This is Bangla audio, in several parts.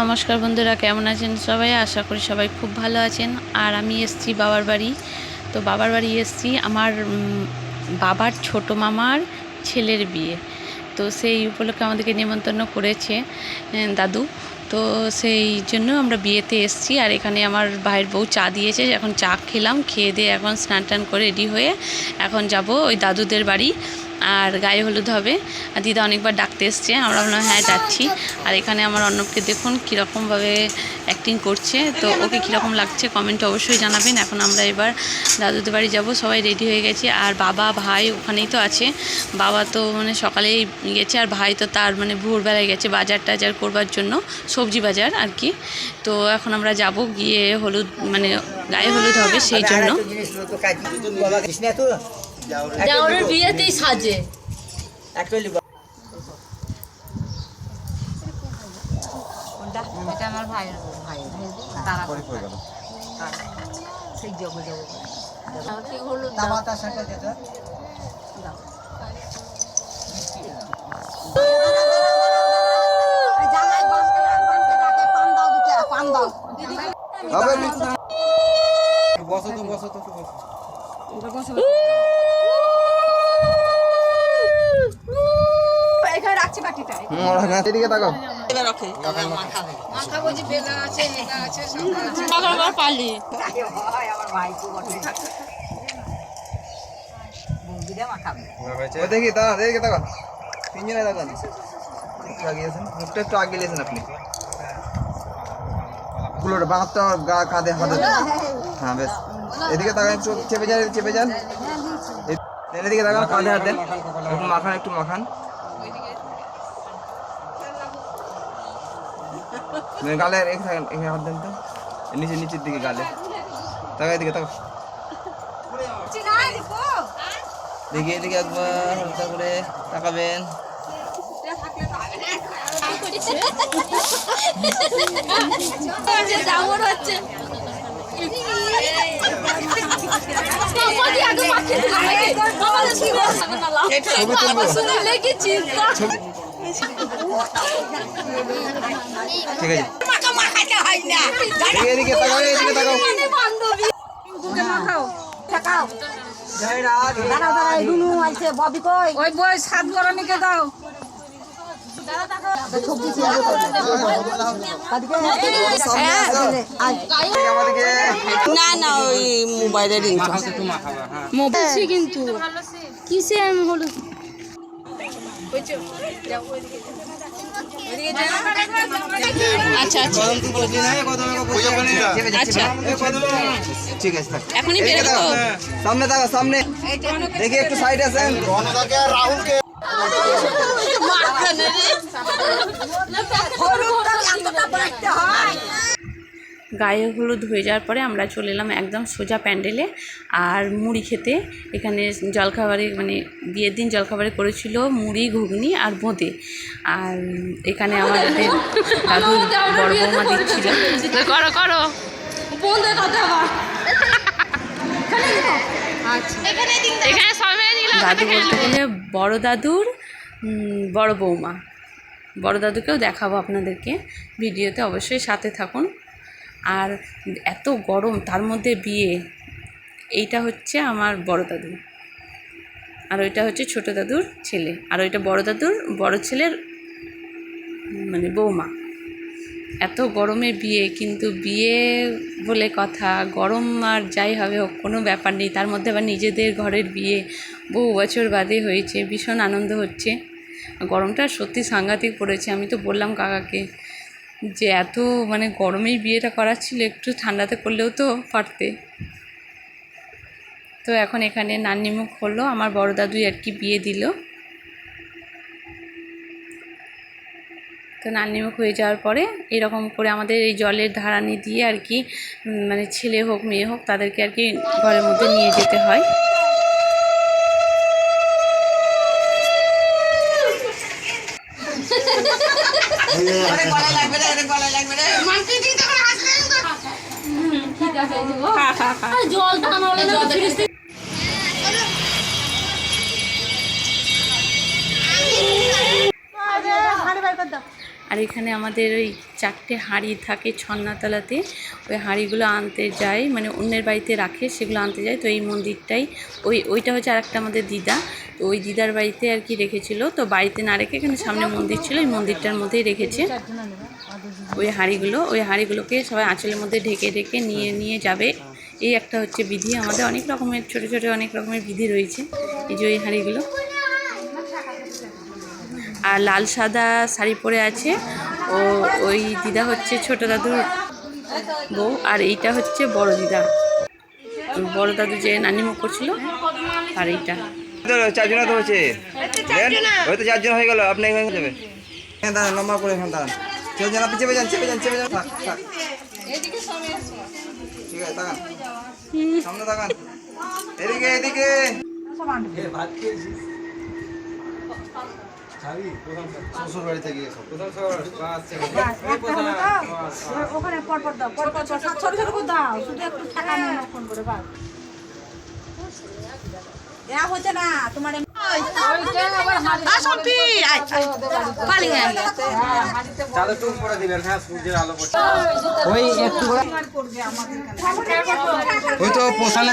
নমস্কার বন্ধুরা, কেমন আছেন সবাই? আশা করি সবাই খুব ভালো আছেন। আর আমি এসছি বাবার বাড়ি। তো বাবার বাড়ি এসছি আমার বাবার ছোট মামার ছেলের বিয়ে। তো সেই উপলক্ষে আমাদেরকে নিমন্ত্রণ করেছে দাদু। তো সেই জন্য আমরা বিয়েতে এসছি। আর এখানে আমার ভাইয়ের বউ চা দিয়েছে। এখন চা খেলাম, খেয়ে দিয়ে এখন স্নান টান করে রেডি হয়ে এখন যাব ওই দাদুদের বাড়ি। আর গায়ে হলুদ হবে। আর দিদা অনেকবার এসছে। আমরা বললাম হ্যাঁ যাচ্ছি। আর এখানে আমার অর্ণবকে দেখুন কীরকমভাবে অ্যাক্টিং করছে। তো ওকে কীরকম লাগছে কমেন্টে অবশ্যই জানাবেন। এখন আমরা এবার দাদুদের বাড়ি যাব। সবাই রেডি হয়ে গেছি। আর বাবা ভাই ওখানেই তো আছে। বাবা তো মানে সকালেই গেছে। আর ভাই তো তার মানে ভোরবেলায় গেছে বাজার টাজার করবার জন্য সবজি বাজার আর কি। তো এখন আমরা যাব গিয়ে হলুদ মানে গায়ে হলুদ হবে সেই জন্য। বিয়েতেই সাজে এটা আমার ভাই ভাই তারা সেই জগ জগ আমাকে হলুদ দাও। বসো তো বসো তো বসো। এদিকে তাকাও। ও দেখি দাঁড়া এদিকে তাকাও তিনজনে তাকান একটু আগিয়েছেন মুখটা একটু আগে গেলেছেন আপনি। গুলোটা বাঁধটা গা কাঁধে হাতে হ্যাঁ বেশ। এদিকে তাকান একটু চেপে যান চেপে যান। এদিকে তাকান কাঁধে হাত দেন। একটু মাখান একটু মাখান। গালে রেখে এখানে হাত দেন তো। নিচে নিচের দিকে গালে। তাকা এদিকে তাকা দেখি এদিকে একবার হালকা করে তাকাবেন। ছবি তুলবো। ছবি ঠিক আছে। এদিকে এদিকে তাকাও এদিকে তাকাও। ওই বই সাত গরমিকে দাও না না ওই মোবাইলের মোবাইল কিন্তু কিসে আমি হলুদ? আচ্ছা আচ্ছা। আচ্ছা। ঠিক আছে থাক। এখনই এদিকে বেরোবো। তাকাও। সামনে তাকাও সামনে। দেখি একটু সাইড আছেন? গায়ে হলুদ হয়ে যাওয়ার পরে আমরা চলে এলাম একদম সোজা প্যান্ডেলে আর মুড়ি খেতে। এখানে জলখাবারে মানে বিয়ের দিন জলখাবারে করেছিল মুড়ি ঘুগনি আর বোঁদে। আর এখানে আমাদের দাদু বড় বৌমা দিচ্ছিল। করো করো। দাদু বলতে গেলে বড় দাদুর বড় বৌমা। বড় দাদুকেও দেখাবো আপনাদেরকে। ভিডিওতে অবশ্যই সাথে থাকুন। আর এত গরম, তার মধ্যে বিয়ে। এইটা হচ্ছে আমার বড় দাদু। আর ওইটা হচ্ছে ছোট দাদুর ছেলে। আর ওইটা বড় দাদুর বড় ছেলের মানে বৌমা। এত গরমে বিয়ে, কিন্তু বিয়ে বলে কথা, গরম আর যাই হবে হোক, কোনো ব্যাপার নেই। তার মধ্যে আবার নিজেদের ঘরের বিয়ে। বহু বছর বাদে হয়েছে, ভীষণ আনন্দ হচ্ছে। গরমটা সত্যি সাংঘাতিক পড়েছে। আমি তো বললাম কাকাকে যে এত মানে গরমেই বিয়েটা করার ছিল একটু ঠান্ডাতে করলেও তো পারতে তো এখন এখানে নান্নিমুখ হলো, আমার বড় দাদুই আর কি বিয়ে দিল। তো নান্নিমুখ হয়ে যাওয়ার পরে এরকম করে আমাদের এই জলের ধারানি দিয়ে আর কি মানে ছেলে হোক, মেয়ে হোক, তাদেরকে আর কি ঘরের মধ্যে নিয়ে যেতে হয়। জল টানা হলে না আর এখানে আমাদের ওই চারটে হাঁড়ি থাকে ছন্নাতলাতে। ওই হাঁড়িগুলো আনতে যায় মানে অন্যের বাড়িতে রাখে, সেগুলো আনতে যায় তো এই মন্দিরটাই, ওই, ওইটা হচ্ছে আর একটা আমাদের দিদা। তো ওই দিদার বাড়িতে আর কি রেখেছিল। তো বাড়িতে না রেখে এখানে সামনে মন্দির ছিল ওই মন্দিরটার মধ্যেই রেখেছে। ওই হাঁড়িগুলো, ওই হাঁড়িগুলোকে সবাই আঁচলের মধ্যে ঢেকে ঢেকে নিয়ে নিয়ে যাবে। এই একটা হচ্ছে বিধি, আমাদের অনেক রকমের, ছোটো ছোটো অনেক রকমের বিধি রয়েছে। এই যে ওই হাঁড়িগুলো। আর লাল সাদা শাড়ি পরে আছে। ও, ওই দিদা হচ্ছে ছোট দাদুর বউ আর এইটা হচ্ছে বড় দিদা। বড় দাদু যে নানিমুখ করছিল আর এইটা। চারজন তো হচ্ছে ওই তো চারজন হয়ে গেল আপনি এখানে যাবে। হ্যাঁ দাঁড়ান লম্বা করে এখানে দাঁড়ান। চেপে যান আপনি চেপে যান চেপে যান চেপে যান থাক থাক। ঠিক আছে তাকান সামনে তাকান এদিকে এদিকে। শ্বশুর বাড়িতে গিয়ে ওখানে পর পর দাও পর পর পর ছোট ছোট করে দাও শুধু একটু ঠেকানো ফোন করে বাস। দেয়া হচ্ছে না তোমার ওই তো পোষালে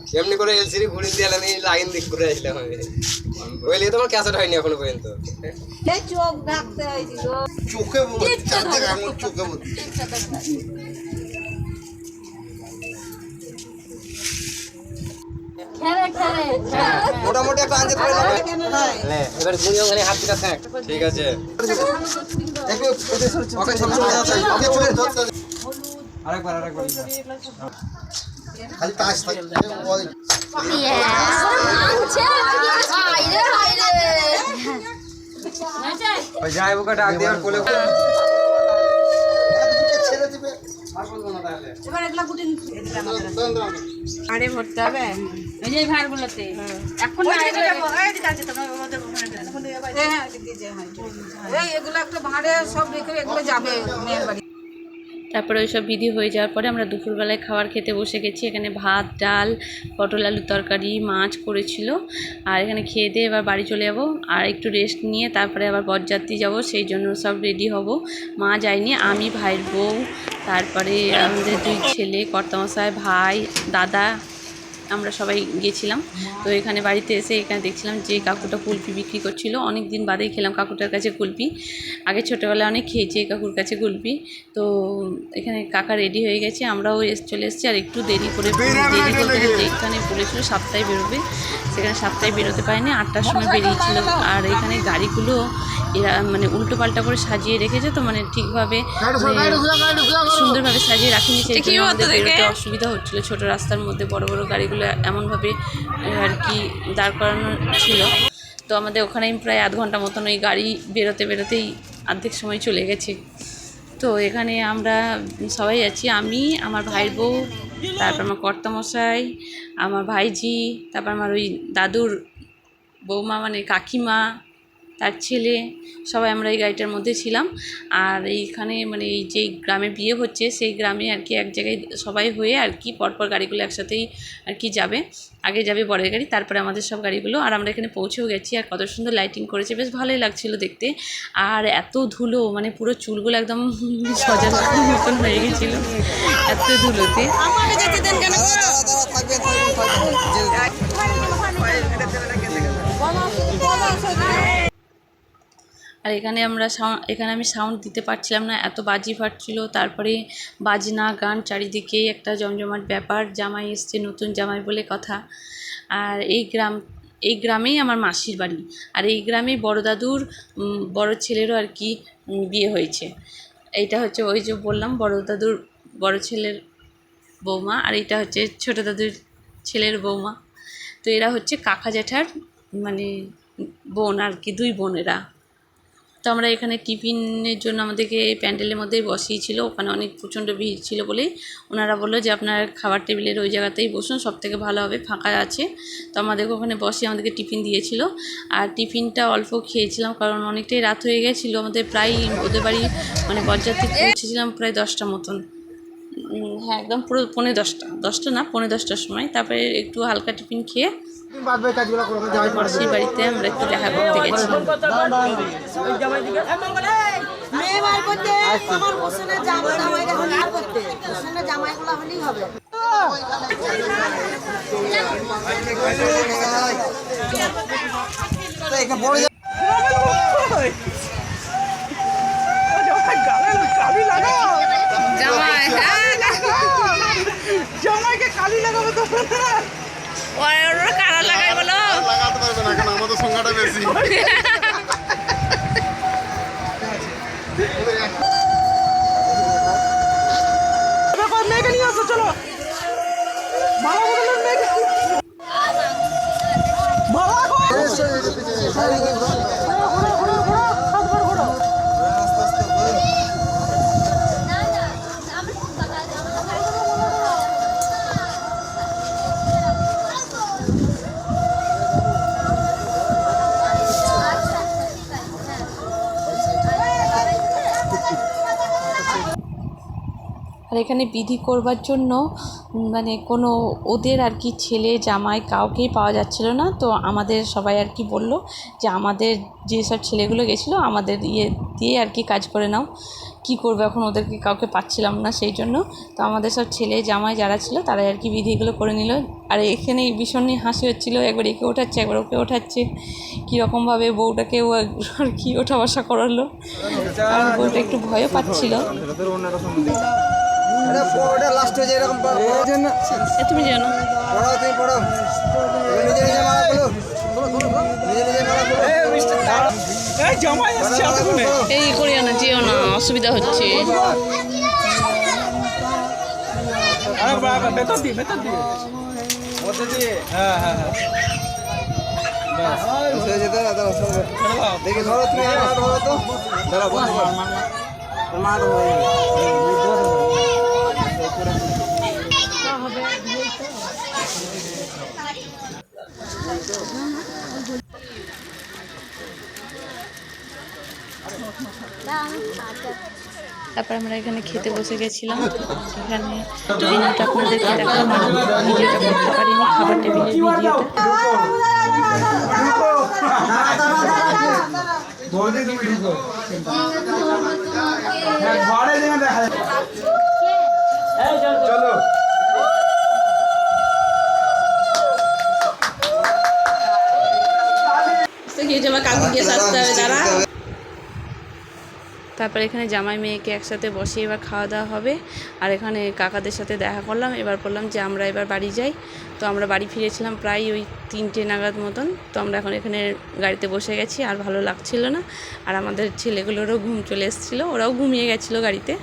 এমনি করে এলসিডি ঘুরে দিয়ে এই লাইন দিক ঘুরে আসলাম আমি। লিয়ে তোমার ক্যাসেট হয়নি এখনও পর্যন্ত। চোখ হয়েছিল মোটামুটি একটা আঞ্জাদ করে এবার তুমি ওখানে হাত থাক ঠিক আছে। আরেকবার আরেকবার। খালি থাকবে ওই যাই ডাক দিয়ে আর কোলে ছেড়ে দিবে। এবার এগুলা গুটি আরে ভরতে হবে? ওই যে ভাড়গুলোতে। এখন। হ্যাঁ, হ্যাঁ, হ্যাঁ। এগুলো একটা ভাড়ে সব রেখে এগুলো যাবে মেয়ের বাড়ি। তারপরে ওই সব বিধি হয়ে যাওয়ার পরে আমরা দুপুরবেলায় খাবার খেতে বসে গেছি। এখানে ভাত, ডাল, পটল, আলুর তরকারি, মাছ করেছিল। আর এখানে খেয়ে দিয়ে এবার বাড়ি চলে যাব আর একটু রেস্ট নিয়ে তারপরে আবার বরযাত্রী যাব, সেই জন্য সব রেডি হব। মা যায়নি, আমি, ভাইয়ের বউ, তারপরে আমাদের দুই ছেলে, কর্তামশাই, ভাই, দাদা আমরা সবাই গেছিলাম। তো এখানে বাড়িতে এসে এখানে দেখছিলাম যে কাকুটা কুলপি বিক্রি করছিল। অনেক দিন বাদেই খেলাম কাকুটার কাছে কুলপি আগে ছোটোবেলায় অনেক খেয়েছি এই কাকুর কাছে কুলপি তো এখানে কাকা রেডি হয়ে গেছে আমরাও এস চলে এসেছি আর একটু দেরি করে দেরি বলতে গেলে যেখানে বলেছিল সাতটায় বেরোবে সেখানে সাতটায় বেরোতে পারেনি আটটার সময় বেরিয়েছিল। আর এখানে গাড়িগুলো এরা মানে উল্টো পাল্টা করে সাজিয়ে রেখেছে তো মানে ঠিকভাবে মানে সুন্দরভাবে সাজিয়ে রাখেনি সেই জন্য আমাদের বেরোতে অসুবিধা হচ্ছিল। ছোটো রাস্তার মধ্যে বড় বড় গাড়িগুলো এমনভাবে আর কি দাঁড় করানো ছিল। তো আমাদের ওখানে প্রায় আধ ঘণ্টা মতন ওই গাড়ি বেরোতে বেরোতেই আর্ধেক সময় চলে গেছে। তো এখানে আমরা সবাই আছি। আমি, আমার ভাইয়ের বউ, তারপর আমার কর্তামশাই, আমার ভাইঝি তারপর আমার ওই দাদুর বৌমা মানে কাকিমা তার ছেলে সবাই আমরা এই গাড়িটার মধ্যে ছিলাম। আর এইখানে মানে এই যেই গ্রামে বিয়ে হচ্ছে সেই গ্রামে আর কি এক জায়গায় সবাই হয়ে আর কি পরপর গাড়িগুলো একসাথেই আর কি যাবে। আগে যাবে বরের গাড়ি তারপরে আমাদের সব গাড়িগুলো। আর আমরা এখানে পৌঁছেও গেছি আর কত সুন্দর লাইটিং করেছে বেশ ভালোই লাগছিল দেখতে। আর এত ধুলো মানে পুরো চুলগুলো একদম সজানো মতন হয়ে গেছিল। এত ধুলোতে। আর এখানে আমরা সাউন্ড এখানে আমি সাউন্ড দিতে পারছিলাম না, এত বাজি ফাটছিল। তারপরে বাজনা, গান চারিদিকে একটা জমজমাট ব্যাপার, জামাই এসছে নতুন জামাই বলে কথা। আর এই গ্রাম, এই গ্রামেই আমার মাসির বাড়ি। আর এই গ্রামেই বড় দাদুর বড় ছেলেরও আর কি বিয়ে হয়েছে। এইটা হচ্ছে, ওই যে বললাম, বড় দাদুর, বড় ছেলের বৌমা, আর এইটা হচ্ছে ছোট দাদুর ছেলের বৌমা। তো এরা হচ্ছে কাকা জ্যাঠার মানে বোন আর কি, দুই বোনেরা। তো আমরা এখানে টিফিনের জন্য আমাদেরকে প্যান্ডেলের মধ্যেই বসিয়েছিল। ওখানে অনেক প্রচণ্ড ভিড় ছিল বলেই ওনারা বলল যে, আপনার খাবার টেবিলের ওই জায়গাতেই বসুন সব থেকে ভালো হবে, ফাঁকা আছে। তো আমাদেরকে ওখানে বসে আমাদেরকে টিফিন দিয়েছিল। আর টিফিনটা অল্প খেয়েছিলাম কারণ অনেকটাই রাত হয়ে গেছিল। আমাদের প্রায় ওদের বাড়ি মানে বরযাত্রী পৌঁছেছিলাম প্রায় দশটা মতন। হ্যাঁ একদম পুরো পৌনে দশটা। দশটা না পৌনে দশটার সময়। তারপরে একটু হালকা টিফিন খেয়ে সেই বাড়িতে আমরা একটু দেখা করতে গেছিলাম মেয়ে বার করতে আমার হোসেনের জামা জামাইটা হলে বার করতে হোসেনের জামাইগুলো হলেই হবে জামাই হ্যাঁ জামাইকে কালি লাগাবো তো ওরা কারা লাগাই বলো লাগাতে পারবে না কারণ আমাদের সংখ্যাটা বেশি। এখানে বিধি করবার জন্য মানে কোনো ওদের আর কি ছেলে, জামাই কাউকেই পাওয়া যাচ্ছিল না। তো আমাদের সবাই আর কি বলল যে, আমাদের যেসব ছেলেগুলো গেছিল, আমাদের ইয়ে দিয়ে আর কি কাজ করে নাও। কি করব এখন ওদেরকে কাউকে পাচ্ছিলাম না সেই জন্য। তো আমাদের সব ছেলে, জামাই যারা ছিল, তারাই আর কি বিধিগুলো করে নিল। আর এখানে ভীষণই হাসি হচ্ছিল, একবার একে ওঠাচ্ছে, একবার ওকে ওঠাচ্ছে। কীরকমভাবে বউটাকেও এক- আর কি ওঠা বসা করালো। বউটা একটু ভয়ও পাচ্ছিল। ওটা লাস্ট হয়ে যায় এরকম তুমি জানো পড়াও তুমি পড়াও নিজে নিজে মারা বলো নিজে নিজে মারা বলো এই করিও না যেও না অসুবিধা হচ্ছে। আরে বেতন দি বেতন মধ্যে দিয়ে। হ্যাঁ হ্যাঁ সরে দেখি ধরো তুমি ধরো তো। দাঁড়াও বন্ধ মা হয়ে তারপর আমরা এখানে খেতে বসে গেছিলাম। এখানে ভিডিওটা আপনাদেরকে দেখালাম। ভিডিওটা করতে পারিনি, খাবার টেবিলের ভিডিওটা। চলো কাকু হবে দাঁড়া। তারপর এখানে জামাই মেয়েকে একসাথে বসে এবার খাওয়া দাওয়া হবে। আর এখানে কাকাদের সাথে দেখা করলাম এবার বললাম যে আমরা এবার বাড়ি যাই। তো আমরা বাড়ি ফিরেছিলাম প্রায় ওই তিনটে নাগাদ মতন। তো আমরা এখন এখানে গাড়িতে বসে গেছি আর ভালো লাগছিল না। আর আমাদের ছেলেগুলোরও ঘুম চলে এসেছিল ওরাও ঘুমিয়ে গেছিল গাড়িতে।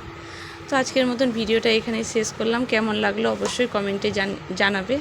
তো আজকের মতন ভিডিওটা এখানেই শেষ করলাম। কেমন লাগল অবশ্যই কমেন্টে জান জানাবে।